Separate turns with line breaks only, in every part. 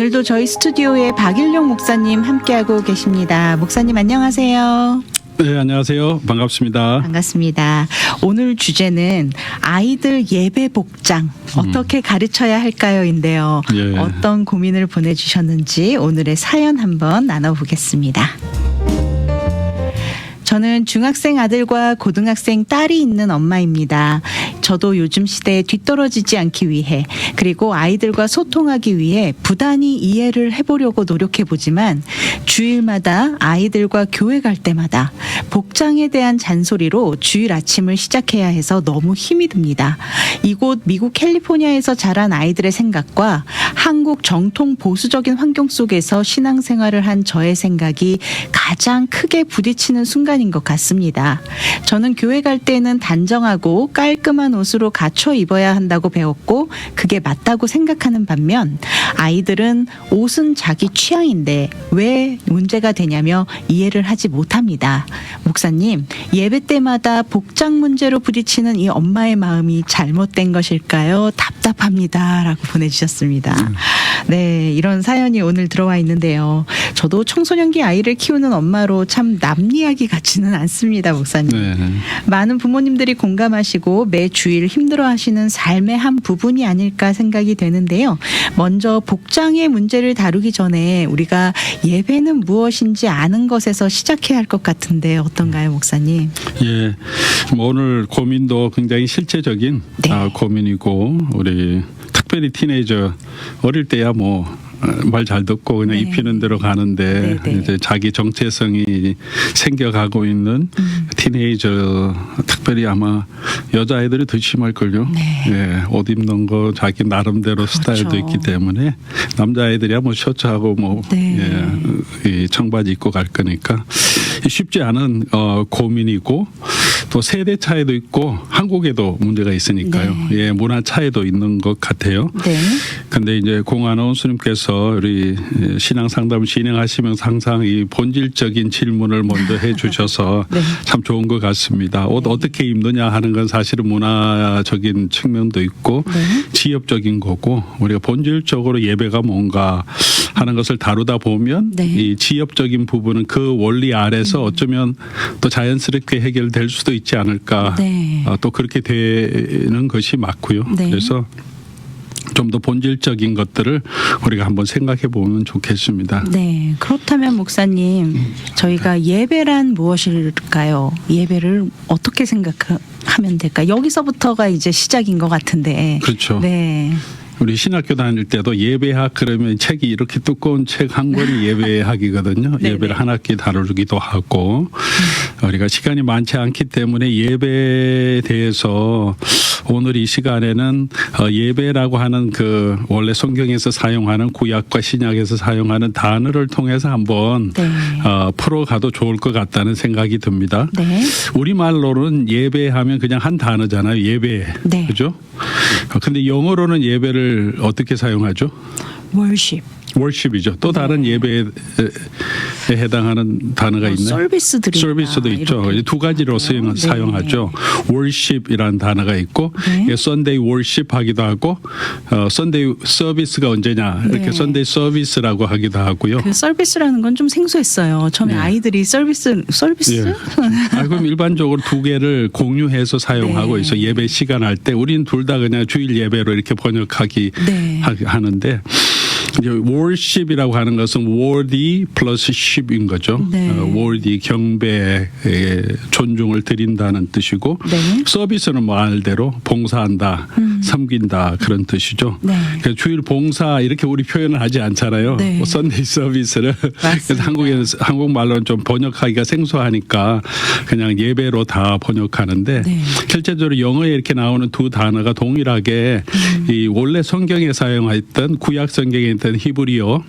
오늘도 저희 스튜디오에 박일용 목사님 함께하고 계십니다. 목사님 안녕하세요.
네, 안녕하세요. 반갑습니다.
반갑습니다. 오늘 주제는 아이들 예배 복장 어떻게 가르쳐야 할까요인데요.
예.
어떤 고민을 보내주셨는지 오늘의 사연 한번 나눠보겠습니다. 저는 중학생 아들과 고등학생 딸이 있는 엄마입니다. 저도 요즘 시대에 뒤떨어지지 않기 위해 그리고 아이들과 소통하기 위해 부단히 이해를 해보려고 노력해 보지만 주일마다 아이들과 교회 갈 때마다 복장에 대한 잔소리로 주일 아침을 시작해야 해서 너무 힘이 듭니다. 이곳 미국 캘리포니아에서 자란 아이들의 생각과 한국 정통 보수적인 환경 속에서 신앙생활을 한 저의 생각이 가장 크게 부딪히는 순간인 것 같습니다. 저는 교회 갈 때는 단정하고 깔끔한 옷으로 갖춰 입어야 한다고 배웠고 그게 맞다고 생각하는 반면 아이들은 옷은 자기 취향인데 왜 문제가 되냐며 이해를 하지 못합니다. 목사님, 예배 때마다 복장 문제로 부딪히는 이 엄마의 마음이 잘못된 것일까요? 답답합니다. 라고 보내주셨습니다. 네, 이런 사연이 오늘 들어와 있는데요. 저도 청소년기 아이를 키우는 엄마로 참 남 이야기 같지는 않습니다, 목사님.
네.
많은 부모님들이 공감하시고 매 주일 힘들어하시는 삶의 한 부분이 아닐까 생각이 되는데요. 먼저 복장의 문제를 다루기 전에 우리가 예배는 무엇인지 아는 것에서 시작해야 할 것 같은데 어떤가요, 목사님?
예. 뭐 오늘 고민도 굉장히 실제적인
네.
아, 고민이고 우리 특별히 티네이저 어릴 때야 뭐 말 잘 듣고 그냥
네.
입히는 대로 가는데
네, 네.
이제 자기 정체성이 생겨가고 있는
음.
티네이저 특별히 아마 여자아이들이 더 심할 걸요.
네.
예, 옷 입는 거 자기 나름대로 스타일도
그렇죠.
있기 때문에 남자아이들이야 뭐 셔츠하고 뭐
네.
예, 이 청바지 입고 갈 거니까 쉽지 않은 어, 고민이고 또 세대 차이도 있고 한국에도 문제가 있으니까요.
네.
예, 문화 차이도 있는 것 같아요.
네.
근데 이제 공안원 스님께서 우리 신앙 상담 진행하시면서 항상 이 본질적인 질문을 먼저 해 주셔서
네.
참 좋은 것 같습니다. 옷 어떻게 입느냐 하는 건 사실은 문화적인 측면도 있고
네.
지엽적인 거고 우리가 본질적으로 예배가 뭔가 하는 것을 다루다 보면
네.
이 지엽적인 부분은 그 원리 아래서 어쩌면 또 자연스럽게 해결될 수도 있지 않을까.
네.
어, 또 그렇게 되는 것이 맞고요.
네.
그래서 좀더 본질적인 것들을 우리가 한번 생각해 보면 좋겠습니다.
네. 그렇다면 목사님, 저희가 예배란 무엇일까요? 예배를 어떻게 생각하면 될까? 여기서부터가 이제 시작인 것 같은데.
그렇죠.
네.
우리 신학교 다닐 때도 예배학 그러면 책이 이렇게 두꺼운 책 한 권이 예배학이거든요.
네네.
예배를 한 학기 다루기도 하고 우리가 시간이 많지 않기 때문에 예배에 대해서 오늘 이 시간에는 어, 예배라고 하는 그 원래 성경에서 사용하는 구약과 신약에서 사용하는 단어를 통해서 한번
네.
어, 풀어가도 좋을 것 같다는 생각이 듭니다.
네.
우리 말로는 예배하면 그냥 한 단어잖아요. 예배.
네.
그죠? 어, 근데 영어로는 예배를 어떻게 사용하죠?
월십.
월십이죠. 또 다른 예배에 해당하는 단어가
뭐
있나요?
서비스들이
서비스도 있죠.
이렇게
이두 가지로 사용,
네.
사용하죠. worship이라는 단어가 있고
네.
이게 Sunday worship 하기도 하고 어, Sunday service가 언제냐 이렇게
네.
Sunday service라고 하기도 하고요.
그 서비스라는 건 좀 생소했어요. 처음에
네.
아이들이 서비스 서비스?
예. 아, 그럼 일반적으로 두 개를 공유해서 사용하고
네.
있어 예배 시간 할 때 우리는 둘 다 그냥 주일 예배로 이렇게 번역하기
네.
하- 하는데 이제 worship이라고 하는 것은 worthy 플러스 ship인 거죠.
네.
어, worthy 경배에 존중을 드린다는 뜻이고
네.
서비스는 말대로 봉사한다, 섬긴다 그런 뜻이죠.
네.
그래서 주일 봉사 이렇게 우리 표현을 하지 않잖아요.
네.
뭐 썬데이 서비스를. 그래서 한국에는 한국 말로는 좀 번역하기가 생소하니까 그냥 예배로 다 번역하는데
네.
실제적으로 영어에 이렇게 나오는 두 단어가 동일하게
음.
이 원래 성경에 사용했던 구약 성경에 있던 히브리어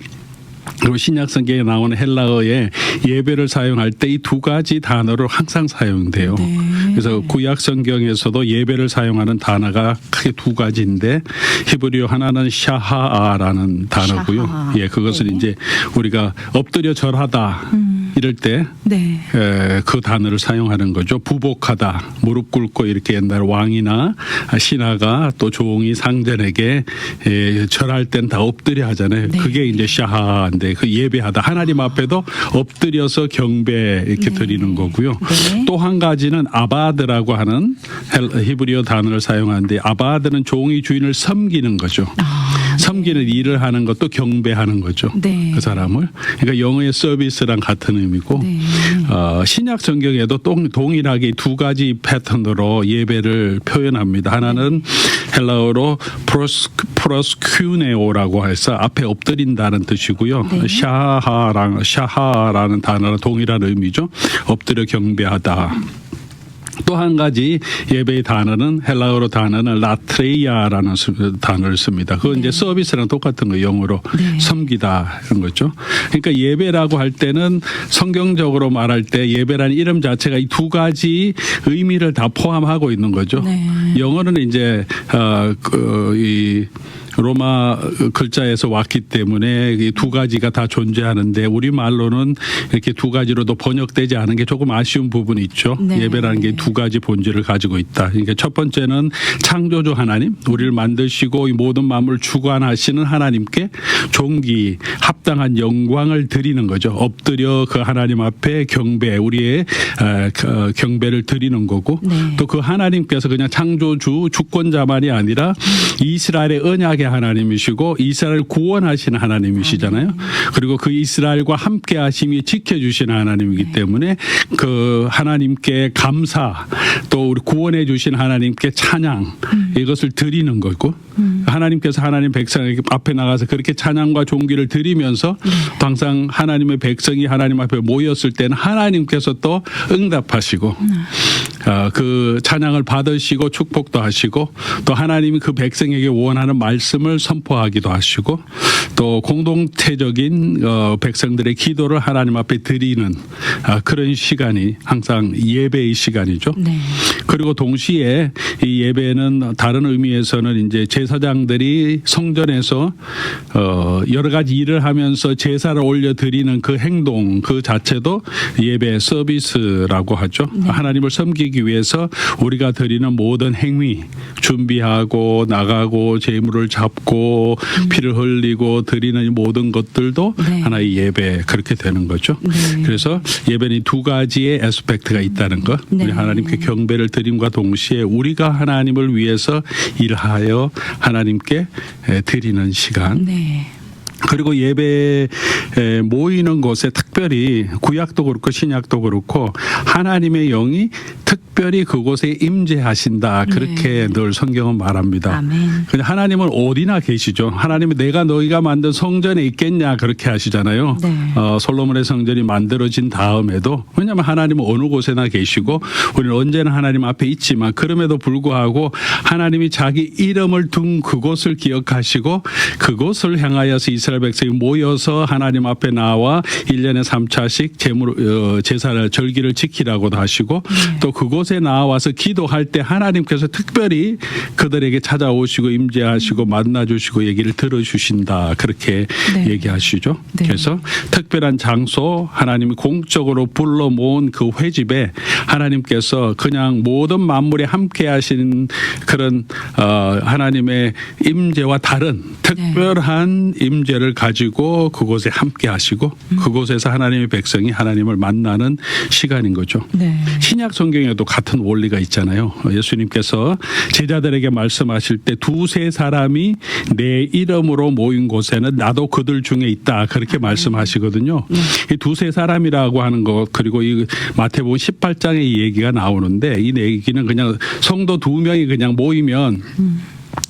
그리고 신약 성경에 나오는 헬라어에 예배를 사용할 때 이 두 가지 단어로 항상 사용돼요.
네.
그래서 구약 성경에서도 예배를 사용하는 단어가 크게 두 가지인데 히브리어 하나는 샤하아라는 단어고요.
샤하.
예, 그것은
네.
이제 우리가 엎드려 절하다. 이럴 때
네.
에, 그 단어를 사용하는 거죠. 부복하다, 무릎 꿇고 이렇게 옛날 왕이나 신하가 또 종이 상전에게 에, 절할 땐 다 엎드려 하잖아요.
네.
그게 이제 샤하인데 그 예배하다 하나님 앞에도 엎드려서 경배 이렇게 드리는 거고요.
네.
또한 가지는 아바드라고 하는 헬- 히브리어 단어를 사용하는데 아바드는 종이 주인을 섬기는 거죠.
아,
섬기는 일을 하는 것도 경배하는 거죠.
네.
그 사람을. 그러니까 영어의 서비스랑 같은 의미고
네.
어, 신약 성경에도 동, 동일하게 두 가지 패턴으로 예배를 표현합니다. 하나는 헬라어로 프로스, 프로스큐네오라고 해서 앞에 엎드린다는 뜻이고요.
네.
샤하랑 샤하라는 단어는 동일한 의미죠. 엎드려 경배하다. 또 한 가지 예배의 단어는 헬라어로 단어는 라트레이아라는 수- 단어를 씁니다. 그건 이제 서비스랑 똑같은 거 영어로
네.
섬기다 하는 거죠. 그러니까 예배라고 할 때는 성경적으로 말할 때 예배라는 이름 자체가 이 두 가지 의미를 다 포함하고 있는 거죠.
네.
영어는 이제 어이 로마 글자에서 왔기 때문에 이 두 가지가 다 존재하는데 우리 말로는 이렇게 두 가지로도 번역되지 않은 게 조금 아쉬운 부분이 있죠.
네.
예배라는 게 두 가지 본질을 가지고 있다. 그러니까 첫 번째는 창조주 하나님, 우리를 만드시고 이 모든 만물을 주관하시는 하나님께 존귀, 합당한 영광을 드리는 거죠. 엎드려 그 하나님 앞에 경배, 우리의 어, 그, 경배를 드리는 거고
네.
또그 하나님께서 그냥 창조주 주권자만이 아니라 이스라엘의 언약 의 하나님이시고 이스라엘 구원하시는 하나님이시잖아요. 그리고 그 이스라엘과 함께 하심이 지켜주시는 하나님이기 때문에 그 하나님께 감사 또 우리 구원해 주신 하나님께 찬양 이것을 드리는 거고 하나님께서 하나님 백성에게 앞에 나가서 그렇게 찬양과 존귀를 드리면서 또 항상 하나님의 백성이 하나님 앞에 모였을 때는 하나님께서 또 응답하시고 어, 그 찬양을 받으시고 축복도 하시고 또 하나님이 그 백성에게 원하는 말씀을 선포하기도 하시고 또 공동체적인 어, 백성들의 기도를 하나님 앞에 드리는 아, 그런 시간이 항상 예배의 시간이죠.
네.
그리고 동시에 이 예배는 다른 의미에서는 이제 제사장들이 성전에서 어 여러 가지 일을 하면서 제사를 올려 드리는 그 행동 그 자체도 예배 서비스라고 하죠. 하나님을 섬기 기 위해서 우리가 드리는 모든 행위 준비하고 나가고 재물을 잡고 피를 흘리고 드리는 이 모든 것들도
네.
하나의 예배 그렇게 되는 거죠.
네.
그래서 예배는 이두 가지의 에스펙트가 있다는 것.
네.
우리 하나님께 경배를 드림과 동시에 우리가 하나님을 위해서 일하여 하나님께 에, 드리는 시간.
네.
그리고 예배에 모이는 곳에 특별히 구약도 그렇고 신약도 그렇고 하나님의 영이 특 별히 그곳에 임재하신다. 그렇게 늘 성경은 말합니다.
아멘.
근데 하나님은 어디나 계시죠. 하나님은 내가 너희가 만든 성전에 있겠냐 그렇게 하시잖아요.
네.
어, 솔로몬의 성전이 만들어진 다음에도 왜냐하면 하나님은 어느 곳에나 계시고 우리는 언제나 하나님 앞에 있지만 그럼에도 불구하고 하나님이 자기 이름을 둔 그곳을 기억하시고 그곳을 향하여서 이스라엘 백성이 모여서 하나님 앞에 나와 1년에 3차씩 제물 어, 제사를 절기를 지키라고도 하시고
네.
또 그곳 에 나와서 기도할 때 하나님께서 특별히 그들에게 찾아오시고 임재하시고 만나 주시고 얘기를 들어 주신다. 그렇게
네.
얘기하시죠.
네.
그래서 특별한 장소 하나님이 공적으로 불러 모은 그 회집에 하나님께서 그냥 모든 만물에 함께 하신 그런 어 하나님의 임재와 다른 특별한 임재를 가지고 그곳에 함께 하시고
음.
그곳에서 하나님의 백성이 하나님을 만나는 시간인 거죠.
네.
신약 성경에도 같은 원리가 있잖아요. 예수님께서 제자들에게 말씀하실 때 두세 사람이 내 이름으로 모인 곳에는 나도 그들 중에 있다. 그렇게 말씀하시거든요. 이 두세 사람이라고 하는 것 그리고 이 마태복음 18장의 이 얘기가 나오는데 이 얘기는 그냥 성도 두 명이 그냥 모이면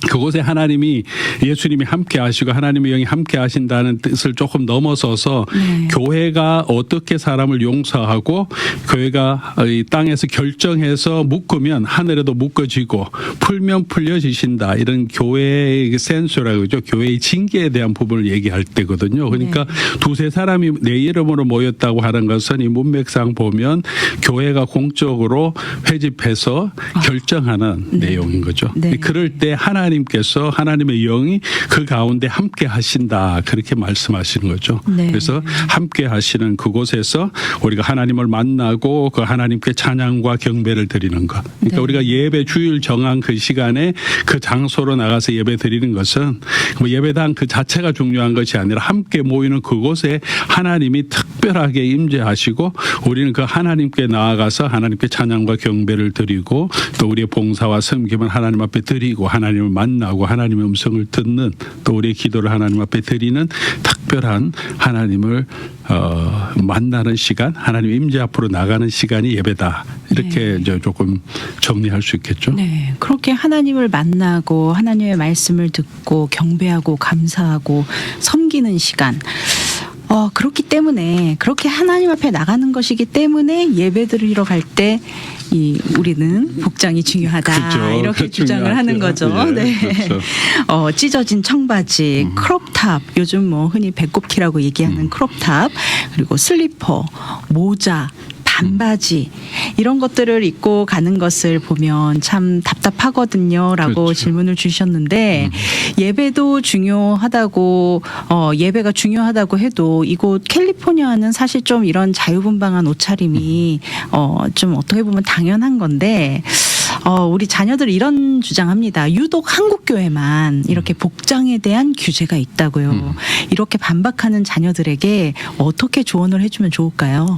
그곳에 하나님이 예수님이 함께 하시고 하나님의 영이 함께 하신다는 뜻을 조금 넘어서서
네.
교회가 어떻게 사람을 용서하고 교회가 이 땅에서 결정해서 묶으면 하늘에도 묶어지고 풀면 풀려지신다. 이런 교회의 센스라고 그러죠. 교회의 징계에 대한 부분을 얘기할 때거든요. 그러니까 두세 사람이 내 이름으로 모였다고 하는 것은 이 문맥상 보면 교회가 공적으로 회집해서 결정하는 내용인 거죠.
네.
그럴 때 하나님 하나님께서 하나님의 영이 그 가운데 함께 하신다 그렇게 말씀하시는 거죠.
네.
그래서 함께 하시는 그곳에서 우리가 하나님을 만나고 그 하나님께 찬양과 경배를 드리는 것. 그러니까
네.
우리가 예배 주일 정한 그 시간에 그 장소로 나가서 예배 드리는 것은 뭐 예배당 그 자체가 중요한 것이 아니라 함께 모이는 그곳에 하나님이 특별하게 임재하시고 우리는 그 하나님께 나아가서 하나님께 찬양과 경배를 드리고 또 우리의 봉사와 섬김을 하나님 앞에 드리고 하나님을 만나고 하나님의 음성을 듣는 또 우리의 기도를 하나님 앞에 드리는 특별한 하나님을 어, 만나는 시간, 하나님 임재 앞으로 나가는 시간이 예배다. 이렇게
네.
이제 조금 정리할 수 있겠죠.
네, 그렇게 하나님을 만나고 하나님의 말씀을 듣고 경배하고 감사하고 섬기는 시간. 어, 그렇기 때문에 그렇게 하나님 앞에 나가는 것이기 때문에 예배 드리러 갈 때 이 우리는 복장이 중요하다
그렇죠.
이렇게
그
주장을 하는 거죠.
중요하죠. 예,
네.
그렇죠.
어, 찢어진 청바지,
음.
크롭탑, 요즘 뭐 흔히 배꼽티라고 얘기하는 크롭탑, 그리고 슬리퍼, 모자, 반바지 이런 것들을 입고 가는 것을 보면 참 답답하거든요라고
그렇죠.
질문을 주셨는데 예배도 중요하다고 어 예배가 중요하다고 해도 이곳 캘리포니아는 사실 좀 이런 자유분방한 옷차림이 어좀 어떻게 보면 당연한 건데 어, 우리 자녀들 이런 주장합니다. 유독 한국 교회만 이렇게 복장에 대한 규제가 있다고요.
음.
이렇게 반박하는 자녀들에게 어떻게 조언을 해주면 좋을까요?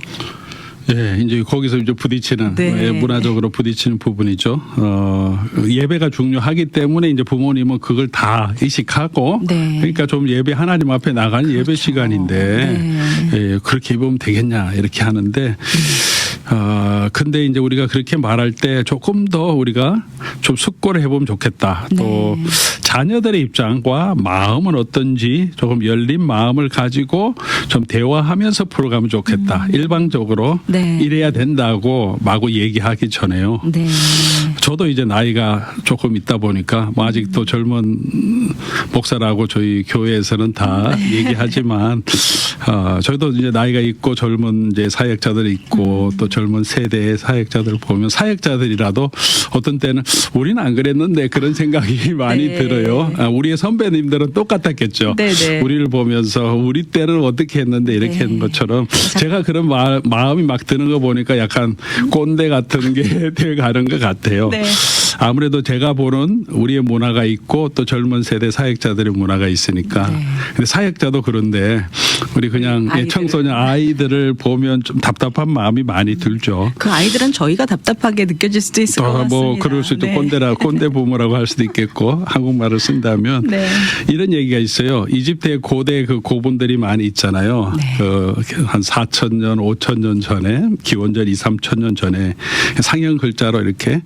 예, 이제 거기서 이제 부딪히는
네.
예, 문화적으로 부딪히는 부분이죠. 어, 예배가 중요하기 때문에 이제 부모님은 그걸 다 의식하고
네.
그러니까 좀 예배 하나님 앞에 나가는 예배
그렇죠.
시간인데
네.
예, 그렇게 입으면 되겠냐 이렇게 하는데 어, 근데 이제 우리가 그렇게 말할 때 조금 더 우리가 좀 숙고를 해보면 좋겠다. 또
네.
자녀들의 입장과 마음은 어떤지 조금 열린 마음을 가지고 좀 대화하면서 풀어가면 좋겠다. 일방적으로
음. 네.
이래야 된다고 마구 얘기하기 전에요.
네.
저도 이제 나이가 조금 있다 보니까 뭐 아직도 젊은 목사라고 저희 교회에서는 다 얘기하지만 어, 저희도 이제 나이가 있고 젊은 이제 사역자들이 있고 또 젊은 세대의 사역자들 보면 사역자들이라도 어떤 때는 우리는 안 그랬는데 그런 생각이 많이
네.
들어요. 아, 우리의 선배님들은 똑같았겠죠.
네, 네.
우리를 보면서 우리 때는 어떻게 했는데 이렇게
네.
하는 것처럼 제가 그런 마, 마음이 막 드는 거 보니까 약간 꼰대 같은 게 돼 가는 것 같아요.
네.
아무래도 제가 보는 우리의 문화가 있고 또 젊은 세대 사역자들의 문화가 있으니까.
네.
근데 사역자도 그런데 우리 그냥
아이들을.
청소년 아이들을 보면 좀 답답한 마음이 많이 들죠.
그 아이들은 저희가 답답하게 느껴질 수도 있을
것또
같습니다.
뭐 그럴 수도
네.
꼰대라 꼰대 부모라고 할 수도 있겠고 한국말을 쓴다면
네.
이런 얘기가 있어요. 이집트의 고대 그 고분들이 많이 있잖아요.
네.
그한 4천 년, 5천 년 전에 기원전 2, 3천 년 전에 상형 글자로 이렇게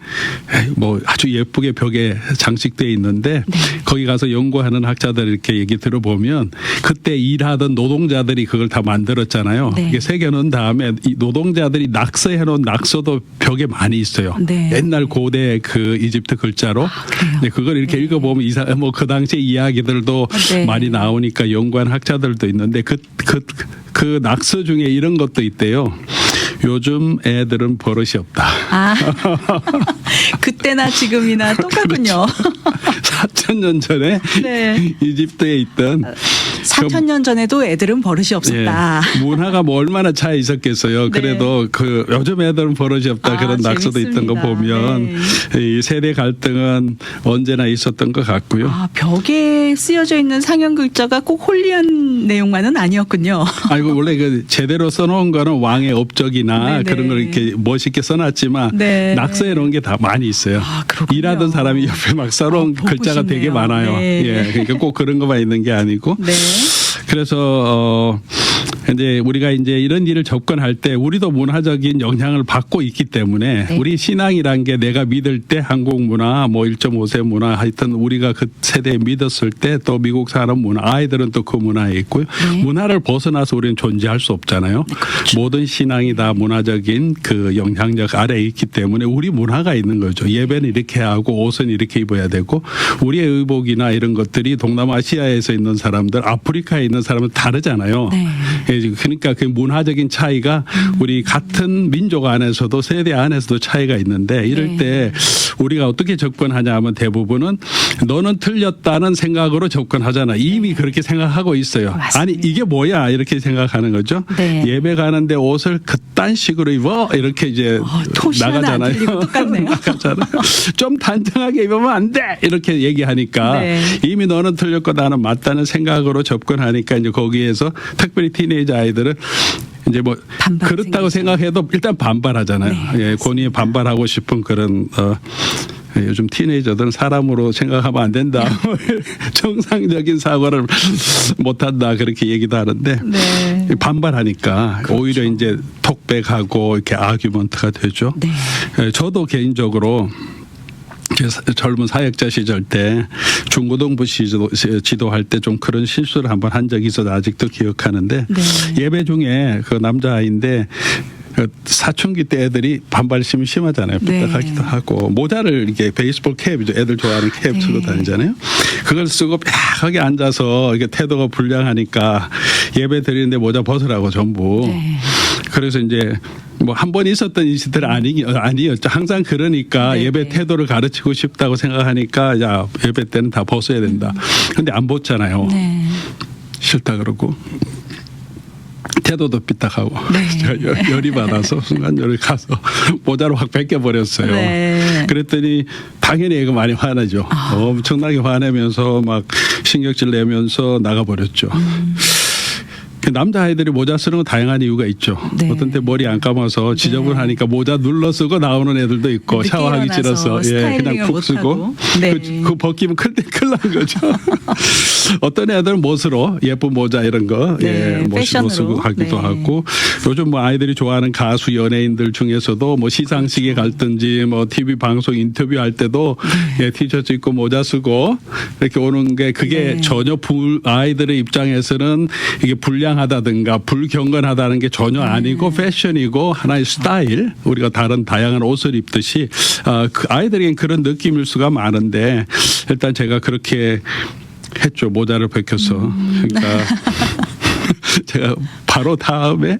뭐 아주 예쁘게 벽에 장식돼 있는데
네.
거기 가서 연구하는 학자들 이렇게 얘기 들어보면 그때 일하던 노동자들이 그걸 다 만들었잖아요.
네.
이게 새겨놓은 다음에 이 노동자들이 낙서해 놓은 낙서도 벽에 많이 있어요.
네.
옛날 고대 그 이집트 글자로
그래요?
네, 그걸 이렇게 읽어보면 이사 뭐 그 당시 이야기들도
네.
많이 나오니까 연구한 학자들도 있는데 그 그 그 낙서 중에 이런 것도 있대요. 요즘 애들은 버릇이 없다.
아, 그때나 지금이나 똑같군요.
4천 년 전에
네.
이집트에 있던
4천 년 전에도 애들은 버릇이 없었다.
예, 문화가 뭐 얼마나 차이 있었겠어요.
네.
그래도 그 요즘 애들은 버릇이 없다
아,
그런 낙서도 있던 거. 보면 이 세대 갈등은 언제나 있었던 것 같고요.
아, 벽에 쓰여져 있는 상형 글자가 꼭 홀리한 내용만은 아니었군요.
아이고 원래 그 제대로 써놓은 거는 왕의 업적이나
네네.
그런 걸 이렇게 멋있게 써놨지만
네.
낙서해 놓은 게다 많이 있어요.
아.
일하던 사람이 옆에 막 써놓은
아, 보고
글자가 되게
싶네요.
많아요.
네.
예, 그러니까 꼭 그런 것만 있는 게 아니고.
네.
그래서 어 이제 우리가 이제 이런 일을 접근할 때 우리도 문화적인 영향을 받고 있기 때문에
네.
우리 신앙이란 게 내가 믿을 때 한국 문화 뭐 1.5세 문화 하여튼 우리가 그 세대에 믿었을 때 또 미국 사람 문화 아이들은 또 그 문화에 있고요.
네.
문화를 벗어나서 우리는 존재할 수 없잖아요. 모든 신앙이 다 문화적인 그 영향력 아래에 있기 때문에 우리 문화가 있는 거죠. 예배는 이렇게 하고 옷은 이렇게 입어야 되고 우리의 의복이나 이런 것들이 동남아시아에서 있는 사람들, 아프리카에 있는 사람은 다르잖아요.
네.
예, 그러니까 그 문화적인 차이가 우리 같은 민족 안에서도 세대 안에서도 차이가 있는데 이럴
네.
때 우리가 어떻게 접근하냐 하면 대부분은 너는 틀렸다는 생각으로 접근하잖아. 이미 그렇게 생각하고 있어요.
네. 맞습니다.
아니 이게 뭐야 이렇게 생각하는 거죠.
네.
예배 가는데 옷을 그딴 식으로 입어 이렇게 이제
어,
나가잖아요. 나가잖아요. 좀 단정하게 입으면 안 돼 이렇게 얘기하니까
네.
이미 너는 틀렸고 나는 맞다는 생각으로 접근하니까 이제 거기에서 특별히 티네이 저 아이들은 이제 뭐 그렇다고
생기죠.
생각해도 일단 반발하잖아요.
네,
예, 본인이 반발하고 싶은 그런 어 예, 요즘 티네이저들은 사람으로 생각하면 안 된다. 정상적인 사고를 못 한다. 그렇게 얘기도 하는데
네.
반발하니까 오히려 이제 톡백하고 이렇게 아규먼트가 되죠.
네.
예, 저도 개인적으로 젊은 사역자 시절 때 중고등부 지도, 지도할 때 좀 그런 실수를 한번 한 적이 있어서 아직도 기억하는데
네.
예배 중에 그 남자아이인데 그 사춘기 때 애들이 반발심이 심하잖아요.
네.
삐딱하기도 하고 모자를 이렇게 베이스볼 캡이죠. 애들 좋아하는 캡
네.
쓰고 다니잖아요. 그걸 쓰고 삐딱하게 앉아서 이게 태도가 불량하니까 예배 드리는데 모자 벗으라고 전부.
네.
그래서 이제 뭐 한 번 있었던 일들 아니 아니었죠. 항상 그러니까
네,
예배
네.
태도를 가르치고 싶다고 생각하니까 야 예배 때는 다 벗어야 된다. 근데 안 벗잖아요.
네.
싫다 그러고 태도도 삐딱하고
네.
제가 열- 열이 받아서 순간 열이 가서 모자를 확 벗겨 버렸어요.
네.
그랬더니 당연히 애가 많이 화나죠.
아.
엄청나게 화내면서 막 신경질 내면서 나가 버렸죠.
음.
그 남자 아이들이 모자 쓰는 건 다양한 이유가 있죠.
네.
어떤 때 머리 안 감아서 지저분하니까 모자 눌러 쓰고 나오는 애들도 있고 샤워하기 싫어서 예 그냥
푹못
쓰고.
네.
그, 그 벗기면 클때 큰일 난 거죠. 어떤 애들은 못으로 예쁜 모자 이런 거
네,
예, 못 쓰고 하기도
네.
하고 요즘 뭐 아이들이 좋아하는 가수 연예인들 중에서도 뭐 시상식에
그렇죠.
갈든지 뭐 TV 방송 인터뷰 할 때도
네.
예, 티셔츠 입고 모자 쓰고 이렇게 오는 게 그게
네.
전혀 불 아이들의 입장에서는 이게 불량 하다든가 불경건하다는 게 전혀
네.
아니고 패션이고 하나의 스타일 우리가 다른 다양한 옷을 입듯이 아, 그 아이들에겐 그런 느낌일 수가 많은데 일단 제가 그렇게 했죠 모자를 벗겨서
음.
그러니까 제가 바로 다음에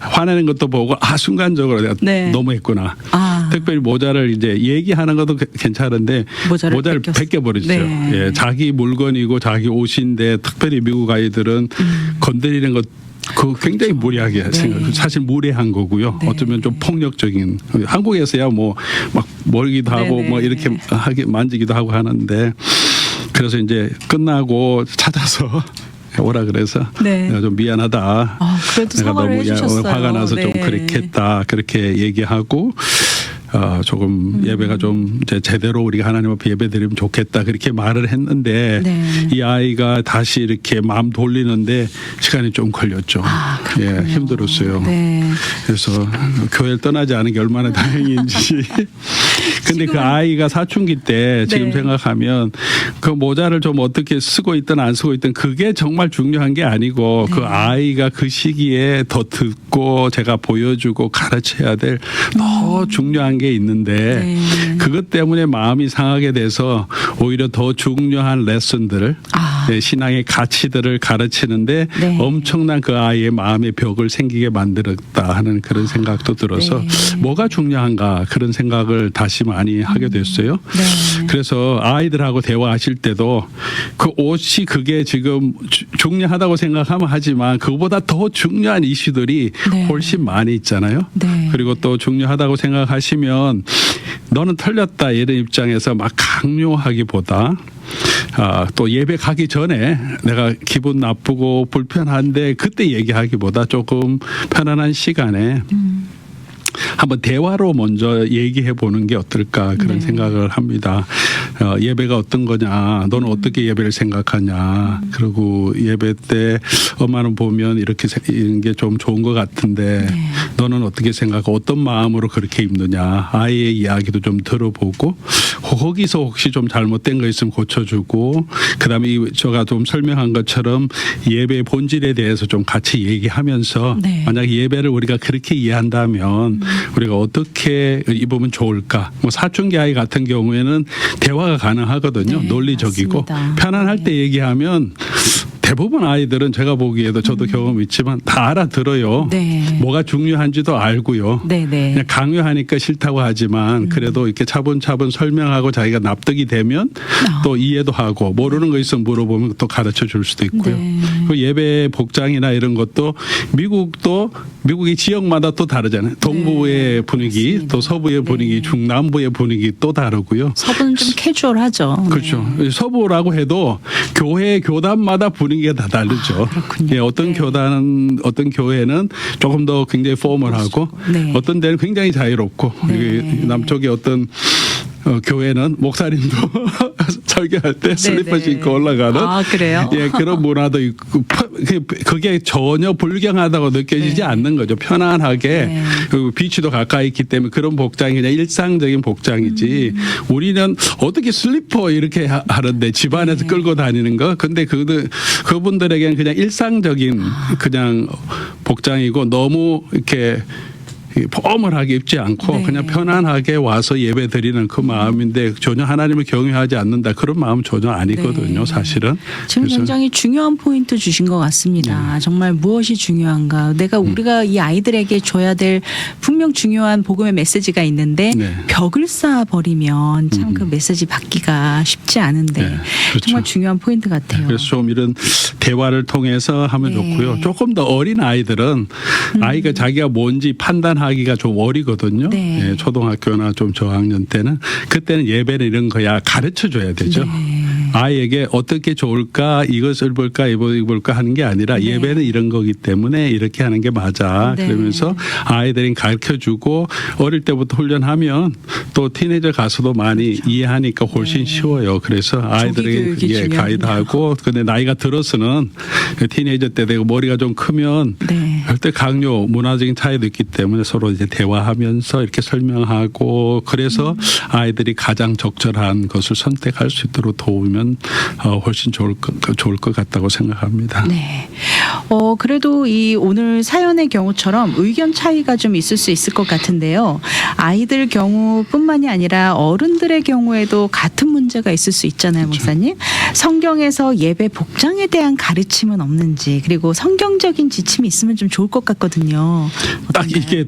화내는 것도 보고 아 순간적으로 내가
네.
너무했구나.
아.
특별히 모자를 이제 얘기하는 것도 게- 괜찮은데
모자를 벗겼어.
벗겨버리죠.
네.
예, 자기 물건이고 자기 옷인데 특별히 미국 아이들은
음.
건드리는 것. 그 굉장히 무리하게 생각. 사실 무례한 거고요.
네.
어쩌면 좀 폭력적인. 한국에서야 뭐 막 멀기도 하고
네네.
뭐 이렇게 하게 만지기도 하고 하는데 그래서 이제 끝나고 찾아서 오라 그래서
네.
내가 좀 미안하다.
아, 그래도
내가 너무 야-. 화가 나서 좀
네.
그렇게 했다 그렇게 얘기하고 어, 조금 예배가 좀 이제 제대로 우리가 하나님 앞에 예배 드리면 좋겠다 그렇게 말을 했는데
네.
이 아이가 다시 이렇게 마음 돌리는데 시간이 좀 걸렸죠.
아.
예, 힘들었어요.
네.
그래서 교회를 떠나지 않은 게 얼마나 다행인지. 근데 그 아이가 사춘기 때 지금
네.
생각하면 그 모자를 좀 어떻게 쓰고 있든 안 쓰고 있든 그게 정말 중요한 게 아니고
네.
그 아이가 그 시기에 더 듣고 제가 보여주고 가르쳐야 될 더 중요한 게 있는데
네.
그것 때문에 마음이 상하게 돼서 오히려 더 중요한 레슨들을
아.
네, 신앙의 가치들을 가르치는데
네.
엄청난 그 아이의 마음의 벽을 생기게 만들었다 하는 그런 생각도 들어서
네.
뭐가 중요한가 그런 생각을 다시 많이 하게 됐어요.
네.
그래서 아이들하고 대화하실 때도 그 옷이 그게 지금 주- 중요하다고 생각하면 하지만 그보다 더 중요한 이슈들이
네.
훨씬 많이 있잖아요.
네.
그리고 또 중요하다고 생각하시면 너는 틀렸다 이런 입장에서 막 강요하기보다 아, 또 예배 가기 전에 내가 기분 나쁘고 불편한데 그때 얘기하기보다 조금 편안한 시간에 한번 대화로 먼저 얘기해 보는 게 어떨까 그런
네.
생각을 합니다. 어, 예배가 어떤 거냐, 너는 어떻게 예배를 생각하냐, 그리고 예배 때 엄마는 보면 이렇게 세- 이런 게 좀 좋은 것 같은데
네.
너는 어떻게 생각하고 어떤 마음으로 그렇게 입느냐, 아이의 이야기도 좀 들어보고 거기서 혹시 좀 잘못된 거 있으면 고쳐주고 그다음에 이 제가 좀 설명한 것처럼 예배의 본질에 대해서 좀 같이 얘기하면서
네.
만약 예배를 우리가 그렇게 이해한다면 우리가 어떻게 입으면 좋을까? 뭐 사춘기 아이 같은 경우에는 대화가 가능하거든요.
네,
논리적이고
맞습니다.
편안할
네.
때 얘기하면 대부분 아이들은 제가 보기에도 저도 경험 있지만 다 알아들어요.
음. 네.
뭐가 중요한지도 알고요.
네, 네.
그냥 강요하니까 싫다고 하지만 그래도 이렇게 차분차분 설명하고 자기가 납득이 되면
아.
또 이해도 하고 모르는 거 있으면 물어보면 또 가르쳐 줄 수도 있고요.
네.
그 예배 복장이나 이런 것도 미국도 미국이 지역마다 또 다르잖아요. 동부의 분위기,
네. 맞습니다.
또 서부의 분위기,
네.
중남부의 분위기 또 다르고요.
서부는 좀 캐주얼하죠.
그렇죠. 서부라고 해도 교회 교단마다 분위기 가 다 다르죠.
아.
예, 어떤
네.
교단은 어떤 교회는 조금 더 굉장히 포멀하고
네.
어떤 데는 굉장히 자유롭고
네.
남쪽의 어떤 어, 교회는 목사님도 설교할 때 슬리퍼. 신고 올라가는
아, 그래요?
예 그런 문화도 있고 파- 그- 그게 전혀 불경하다고 느껴지지
네.
않는 거죠 편안하게
네.
그리고 비치도 가까이 있기 때문에 그런 복장이 그냥 일상적인 복장이지
음.
우리는 어떻게 슬리퍼 이렇게 하- 하는데 집안에서
네.
끌고 다니는 거 근데 그들 그분들에게는 그냥 일상적인
아.
그냥 복장이고 너무 이렇게 포멀하게 입지 않고
네.
그냥 편안하게 와서 예배 드리는 그 마음인데 전혀 하나님을 경외하지 않는다 그런 마음 전혀 아니거든요
네.
사실은
지금 굉장히 중요한 포인트 주신 것 같습니다.
네.
정말 무엇이 중요한가? 내가
음.
우리가 이 아이들에게 줘야 될 분명 중요한 복음의 메시지가 있는데
네.
벽을 쌓아 버리면 참그
음.
메시지 받기가 쉽지 않은데
네, 그렇죠.
정말 중요한 포인트 같아요.
그래서 좀 이런 대화를 통해서 하면
네.
좋고요. 조금 더 어린 아이들은 아이가 자기가 뭔지 판단 하기가 좀 어리거든요.
네.
예, 초등학교나 좀 저학년 때는 그때는 예배는 이런 거야 가르쳐 줘야 되죠.
네.
아이에게 어떻게 좋을까 이것을 볼까 이거 입을까 하는 게 아니라
네.
예배는 이런 거기 때문에 이렇게 하는 게 맞아.
네.
그러면서 아이들이 가르쳐 주고 어릴 때부터 훈련하면 또 티네이저 가서도 많이 이해하니까 훨씬
네.
쉬워요. 그래서 아이들에게
교육이
예. 가이드하고 근데 나이가 들어서는 티네이저 때 되고 머리가 좀 크면
네.
절대 강요 문화적인 차이도 있기 때문에 서로 이제 대화하면서 이렇게 설명하고 그래서 아이들이 가장 적절한 것을 선택할 수 있도록 도우면 어, 훨씬 좋을 것 좋을 것 같다고 생각합니다.
네. 어, 그래도 이 오늘 사연의 경우처럼 의견 차이가 좀 있을 수 있을 것 같은데요. 아이들 경우뿐만 이 아니라 어른들의 경우에도 같은 문제가 있을 수 있잖아요,
그렇죠.
목사님. 성경에서 예배 복장에 대한 가르침은 없는지, 그리고 성경적인 지침이 있으면 좀 좋을 것 같거든요.
딱
어떤가요?
이게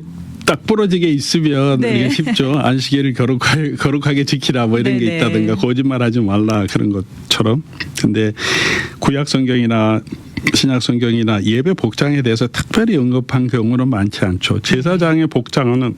딱 부러지게 있으면
네.
쉽죠. 안식일을 거룩하게, 거룩하게 지키라 뭐 이런
네네.
게 있다든가 거짓말하지 말라 그런 것처럼. 근데 구약 성경이나 신약 성경이나 예배 복장에 대해서 특별히 언급한 경우는 많지 않죠. 제사장의 복장은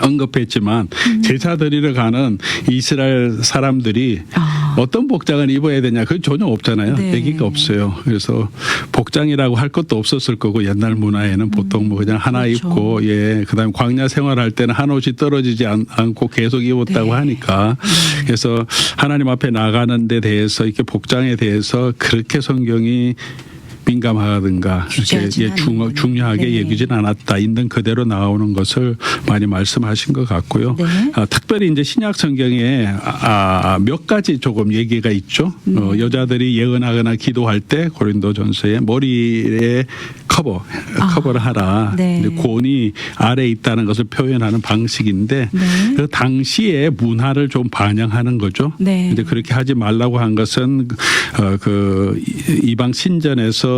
언급했지만
음.
제사 드리러 가는 이스라엘 사람들이
아.
어떤 복장을 입어야 되냐 그건 전혀 없잖아요.
네.
얘기가 없어요. 그래서 복장이라고 할 것도 없었을 거고 옛날 문화에는 보통 뭐 그냥 하나
그렇죠.
입고 예 그다음에 광야 생활할 때는 한 옷이 떨어지지 않, 고 계속 입었다고
네.
하니까 그래서 하나님 앞에 나가는 데 대해서 이렇게 복장에 대해서 그렇게 성경이 민감하든가 이렇게 예, 중. 중요하게
네.
여기진 않았다. 있는 그대로 나오는 것을 많이 말씀하신 것 같고요.
네.
아, 특별히 이제 신약 성경에 아, 몇 가지 조금 얘기가 있죠.
음.
어, 여자들이 예언하거나 기도할 때 고린도전서에 머리에 커버
아,
커버를 하라.
네.
권이 아래 에 있다는 것을 표현하는 방식인데
네.
그 당시의 문화를 좀 반영하는 거죠.
네.
이제 그렇게 하지 말라고 한 것은 어, 그 이- 이방 신전에서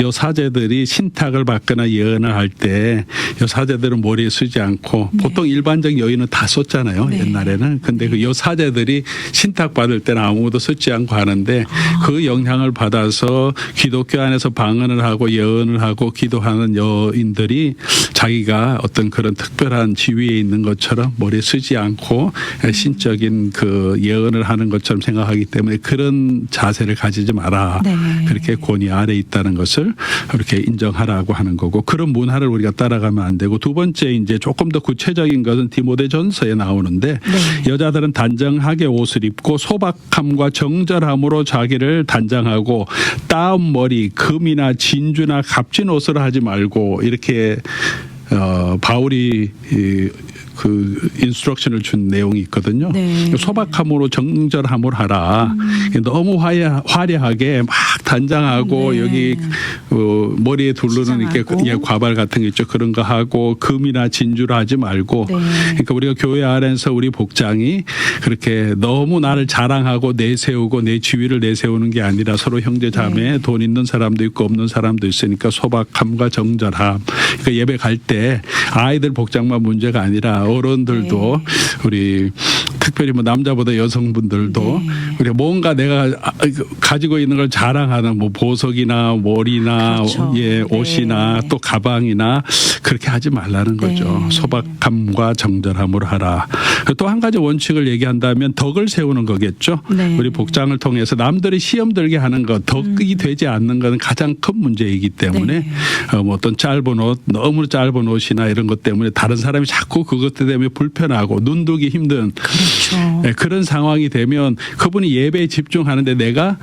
여사제들이 신탁을 받거나 예언을 할때 여사제들은 머리에 쓰지 않고 보통 일반적 여인은 다 썼잖아요
네.
옛날에는 근데 그 여사제들이 신탁 받을 때는 아무것도 쓰지 않고 하는데
아.
그 영향을 받아서 기독교 안에서 방언을 하고 예언을 하고 기도하는 여인들이 자기가 어떤 그런 특별한 지위에 있는 것처럼 머리에 쓰지 않고 신적인 그 예언을 하는 것처럼 생각하기 때문에 그런 자세를 가지지 마라.
네.
그렇게 권위 아래 있 다는 것을 이렇게 인정하라고 하는 거고 그런 문화를 우리가 따라가면 안 되고 두 번째 이제 조금 더 구체적인 것은 디모데전서에 나오는데
네.
여자들은 단정하게 옷을 입고 소박함과 정절함으로 자기를 단장하고 따은 머리, 금이나 진주나 값진 옷을 하지 말고 이렇게 어 바울이 이, 그 인스트럭션을 준 내용이 있거든요.
네.
소박함으로 정절함을 하라. 너무 화려, 화려하게 막 단장하고
네.
여기 어, 머리에 두르는 이렇게. 예, 과발 같은 게 있죠. 그런 거 하고 금이나 진주를 하지 말고
네.
그러니까 우리가 교회 안에서 우리 복장이 그렇게 너무 나를 자랑하고 내세우고 내 지위를 내세우는 게 아니라 서로 형제 자매
네.
돈 있는 사람도 있고 없는 사람도 있으니까 소박함과 정절함. 그러니까 예배 갈때 아이들 복장만 문제가 아니라 어른들도
네.
우리 특별히 뭐 남자보다 여성분들도
네.
우리 뭔가 내가 아, 가지고 있는 걸 자랑하는 뭐 보석이나 머리나
그렇죠.
예
네.
옷이나 또 가방이나 그렇게 하지 말라는 거죠.
네.
소박함과 정절함으로 하라. 또 한 가지 원칙을 얘기한다면 덕을 세우는 거겠죠.
네.
우리 복장을 통해서 남들이 시험 들게 하는 것, 덕이 되지 않는 것은 가장 큰 문제이기 때문에
음. 네.
어, 뭐 어떤 짧은 옷, 너무 짧은 옷이나 이런 것 때문에 다른 사람이 자꾸 그것 때문에 불편하고 눈두기 힘든
그렇죠.
네, 그런 상황이 되면 그분이 예배에 집중하는데 내가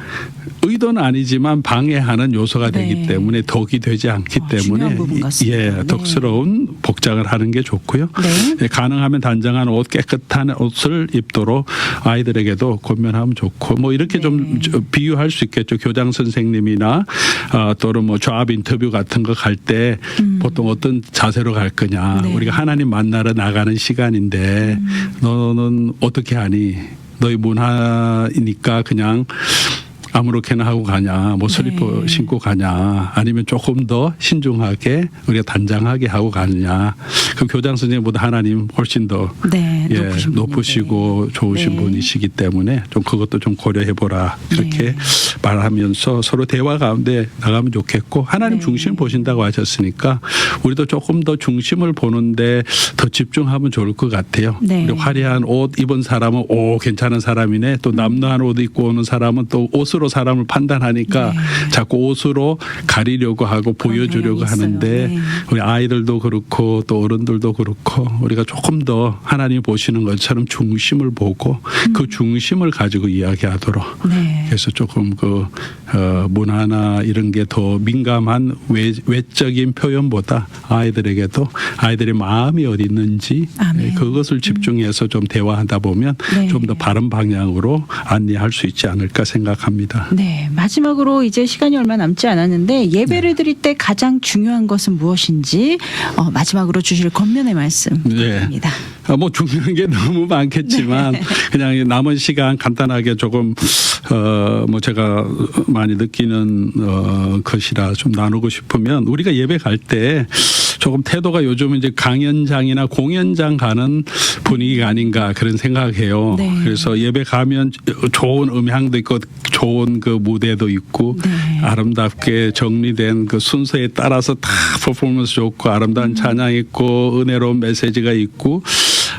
의도는 아니지만 방해하는 요소가
네.
되기 때문에 덕이 되지 않기
어,
때문에. 예,
네.
덕스러운 복장을 하는 게 좋고요.
네.
예, 가능하면 단정한 옷, 깨끗한 옷을 입도록 아이들에게도 권면하면 좋고 뭐 이렇게
네.
좀 저- 비유할 수 있겠죠. 교장 선생님이나 아, 또는 뭐 조합 인터뷰 같은 거 갈때 보통 어떤 자세로 갈 거냐.
음. 네. 음.
우리가 하나님 만나러 나가는 시간인데 너는 어떻게 하니? 너희 문화이니까 그냥 아무렇게나 하고 가냐, 뭐 슬리퍼
네.
신고 가냐, 아니면 조금 더 신중하게 우리가 단장하게 하고 가느냐. 그 교장 선생님보다 하나님 훨씬 더
네.
예,
높으신
높으시고. 좋으신
네.
분이시기 때문에 좀 그것도 좀 고려해 보라 이렇게
네.
말하면서 서로 대화 가운데 나가면 좋겠고 하나님
네.
중심 보신다고 하셨으니까 우리도 조금 더 중심을 보는데 더 집중하면 좋을 것 같아요.
네.
화려한 옷 입은 사람은 오 괜찮은 사람이네. 또 남루한 옷 입고 오는 사람은 또 옷으로 사람을 판단하니까
네.
자꾸 옷으로 가리려고 하고 보여주려고 하는데.
네.
우리 아이들도 그렇고 또 어른들도 그렇고 우리가 조금 더 하나님 보시는 것처럼 중심을 보고 그 중심을 가지고 이야기하도록
음. 네.
그래서 조금 그 어, 문화나 이런 게 더 민감한 외, 외적인 표현보다 아이들에게도 아이들의 마음이 어디 있는지
아멘.
네, 그것을 집중해서 좀 대화하다 보면
네.
좀더 바른 방향으로 안내할 수 있지 않을까 생각합니다.
네, 마지막으로 이제 시간이 얼마 남지 않았는데 예배를
네.
드릴 때 가장 중요한 것은 무엇인지 어, 마지막으로 주실 권면의 말씀
네.
부탁드립니다.
아, 뭐 중요한 게 너무 많겠지만
네.
그냥 남은 시간 간단하게 조금 어 뭐 제가 많이 느끼는 어 것이라 좀 나누고 싶으면 우리가 예배 갈 때 조금 태도가 요즘 이제 강연장이나 공연장 가는 분위기가 아닌가 그런 생각해요.
네.
그래서 예배 가면 좋은 음향도 있고 좋은 그 무대도 있고
네.
아름답게 정리된 그 순서에 따라서 다 퍼포먼스 좋고 아름다운 찬양 있고 은혜로운 메시지가 있고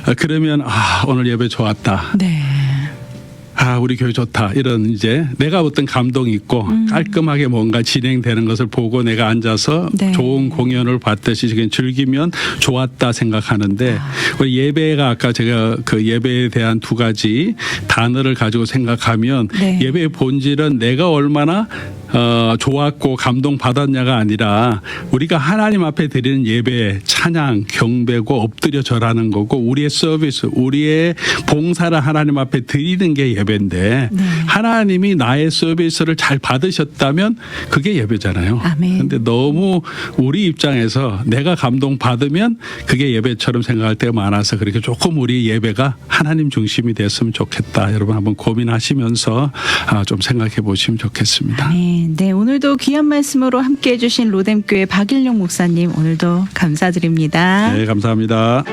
아, 그러면 아 오늘 예배 좋았다.
네.
아 우리 교회 좋다 이런 이제 내가 어떤 감동이 있고
음.
깔끔하게 뭔가 진행되는 것을 보고 내가 앉아서
네.
좋은 공연을 봤듯이 그냥 즐기면 좋았다 생각하는데
아.
우리 예배가 아까 제가 그 예배에 대한 두 가지 단어를 가지고 생각하면
네.
예배의 본질은 내가 얼마나 어, 좋았고 감동 받았냐가 아니라 우리가 하나님 앞에 드리는 예배, 찬양, 경배고 엎드려 절하는 거고 우리의 서비스, 우리의 봉사를 하나님 앞에 드리는 게 예배인데
네.
하나님이 나의 서비스를 잘 받으셨다면 그게 예배잖아요.
아멘.
근데 너무 우리 입장에서 내가 감동 받으면 그게 예배처럼 생각할 때가 많아서 그렇게 조금 우리 예배가 하나님 중심이 됐으면 좋겠다. 여러분 한번 고민하시면서 아, 좀 생각해 보시면 좋겠습니다.
네, 네, 오늘도 귀한 말씀으로 함께 해주신 로뎀교회 박일용 목사님 오늘도 감사드립니다.
네, 감사합니다.